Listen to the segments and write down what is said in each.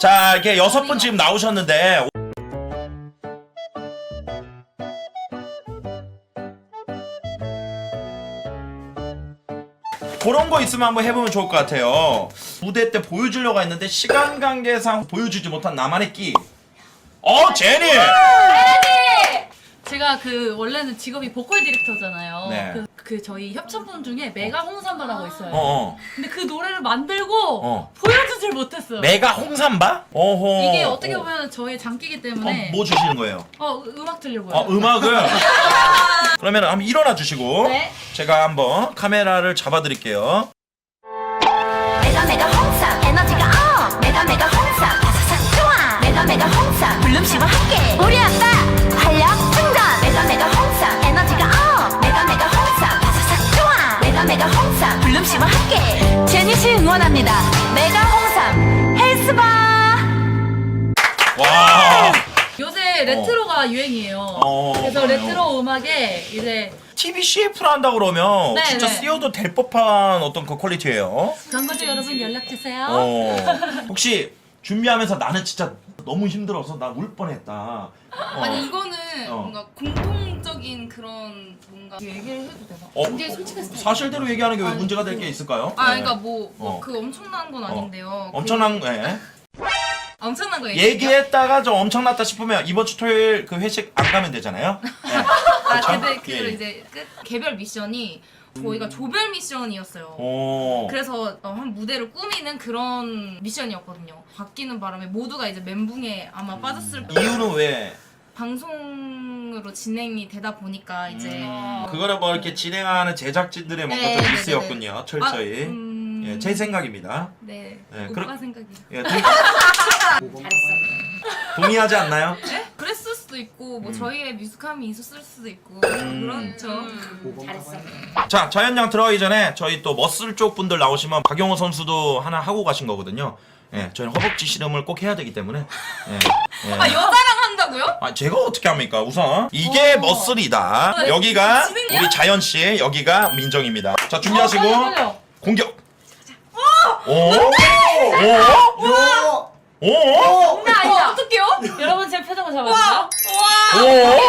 자 이렇게 여섯 분 지금 나오셨는데 그런 거 있으면 한번 해보면 좋을 것 같아요. 무대 때 보여주려고 했는데 시간 관계상 보여주지 못한 나만의 끼. 어 제니. 제가 그 원래는 직업이 보컬 디렉터잖아요. 네. 그, 그 저희 협찬분 중에 메가 홍삼바라고 있어요. 어, 어. 근데 그 노래를 만들고 어. 보여주질 못했어요. 메가 홍삼바? 어허. 이게 어떻게 어. 보면 저의 장기이기 어, 때문에 뭐 주시는 거예요? 어, 음악 들려고요. 어, 음악을. 그러면 한번 일어나 주시고 네. 제가 한번 카메라를 잡아 드릴게요. 메가 메가 홍삼 에너지가 업 메가 메가 홍삼 바사삭 좋아 메가 메가 홍삼 블룸씨와 함께 함께 제니씨 응원합니다 메가 홍삼 헬스바 와. 요새 레트로가 유행이에요. 어, 그래서 그래요? 레트로 음악에 이제 TV CF를 한다 그러면 네, 진짜 네. 쓰여도 될 법한 어떤 그 퀄리티예요. 광고주 여러분 연락 주세요. 어. 혹시 준비하면서 나는 진짜 너무 힘들어서 나 울 뻔했다. 어. 아니 이거는 어. 뭔가 공통 적인 그런 뭔가 얘기를 해도 되나? 어, 굉장히 솔직했어요. 사실대로 얘기하는 게왜 문제가 될게 있을까요? 아 네. 그러니까 뭐 어. 그 엄청난 건 아닌데요. 엄청난 예. 그, 엄청난 거 얘기해요? 얘기했다가 좀 엄청났다 싶으면 이번 주 토요일 그 회식 안 가면 되잖아요. 예. 아 그쵸? 근데 그 예. 이제 끝 개별 미션이 저희가 조별 미션이었어요. 오. 그래서 어, 한 무대를 꾸미는 그런 미션이었거든요. 바뀌는 바람에 모두가 이제 멘붕에 아마 빠졌을 거예요. 이유는 왜? 방송 으로 진행이 되다 보니까 이제 음, 그거는 뭐 이렇게 진행하는 제작진들의 뭐 네, 어떤 네, 미스였군요. 아, 철저히. 음, 예, 제 생각입니다. 네. 예, 오빠 그럼- 생각이. 예, 동... 동의하지 않나요? 네? 그랬을 수도 있고 뭐 음. 저희의 미숙함이 있었을 수도 있고 음. 그렇죠. 자, 자연양 들어가기 전에 저희 또 머슬 쪽 분들 나오시면 박용호 선수도 하나 하고 가신 거거든요. 예, 저희는 허벅지 씨름을 꼭 해야 되기 때문에. 예, 예. 아 여자랑 한다고요? 아, 제가 어떻게 합니까? 우선 이게 어. 머슬이다. 네, 여기가 지능이야? 우리 자연 씨, 여기가 민정입니다. 자, 어, 준비하시고 빨리, 빨리요. 공격. 오! 오! 오! 오! 나 아니다. 어떡해요? 여러분 제 표정을 잡아주세요. 오!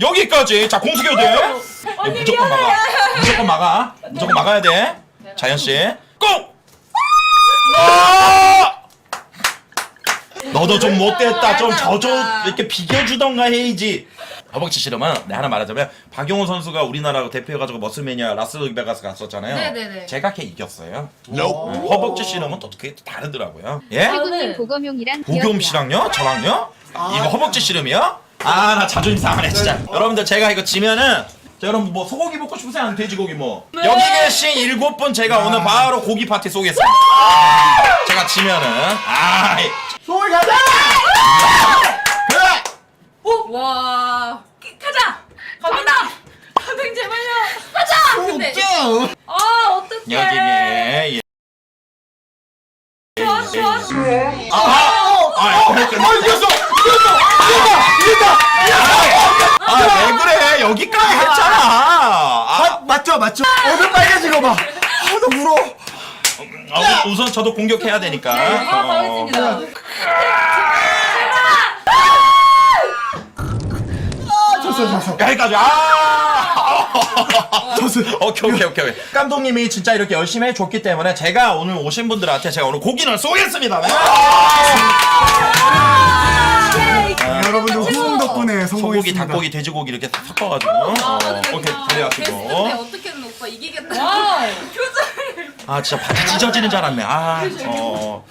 여기까지. 자, 공수 교대. 언니 무조건 미안해. 막아. 무조건 막아. 무조건 막아야 돼. 자연 씨. 고! 아! 너도 좀 못됐다. 좀 저저 이렇게 비겨주던가 해야지. 허벅지 씨름은 네, 하나 말하자면 박용호 선수가 우리나라 대표해가지고 머슬매니아 라스베가스 갔었잖아요. 네네네. 제가 걔 이겼어요. 네, 허벅지 씨름은 또 그게 또 다르더라고요. 예? 아, 태국님 보검용이랑 보겸 씨랑요? 저랑요? 이거 허벅지 씨름이요? 아 나 자존심 상하네 진짜 여러분들 제가 이거 지면은 자, 여러분 뭐 소고기 먹고 싶으세요? 아니면 돼지고기 뭐 여기 계신 일곱 분 제가 오늘 바로 고기 파티 쏘겠습니다 제가 지면은 아이 소울 가자! 그래! 와 가자 갑니다. 선생 제발요. 가자. 근데 웃겨! 아 어떡해. 여기에 예. 좋아 좋아. 아, 아, 아, 어, 이겼어! 이겼어! 이겼다! 이겼다! 아, 왜 그래? 여기까지 했잖아. 아, 아, 맞죠, 맞죠? 얼굴 빨개진 거 봐! 아, 나 울어! 아, 우- 우선 저도 공격해야 되니까. 아, 어. 가겠습니다. 졌어, 졌어. 여기까지. 아. 졌어. 오케이 오케이 오케이. 감독님이 진짜 이렇게 열심히 해줬기 때문에 제가 오늘 오신 분들한테 제가 오늘 고기를 쏘겠습니다. 네. 소고기. 닭고기, 돼지고기 이렇게 섞어가지고. 어, 오케이 게스트인데 잘해가지고. 어떻게든 오빠 이기겠다. 아 진짜 바지 찢어지는 줄 알았네. 아. 어.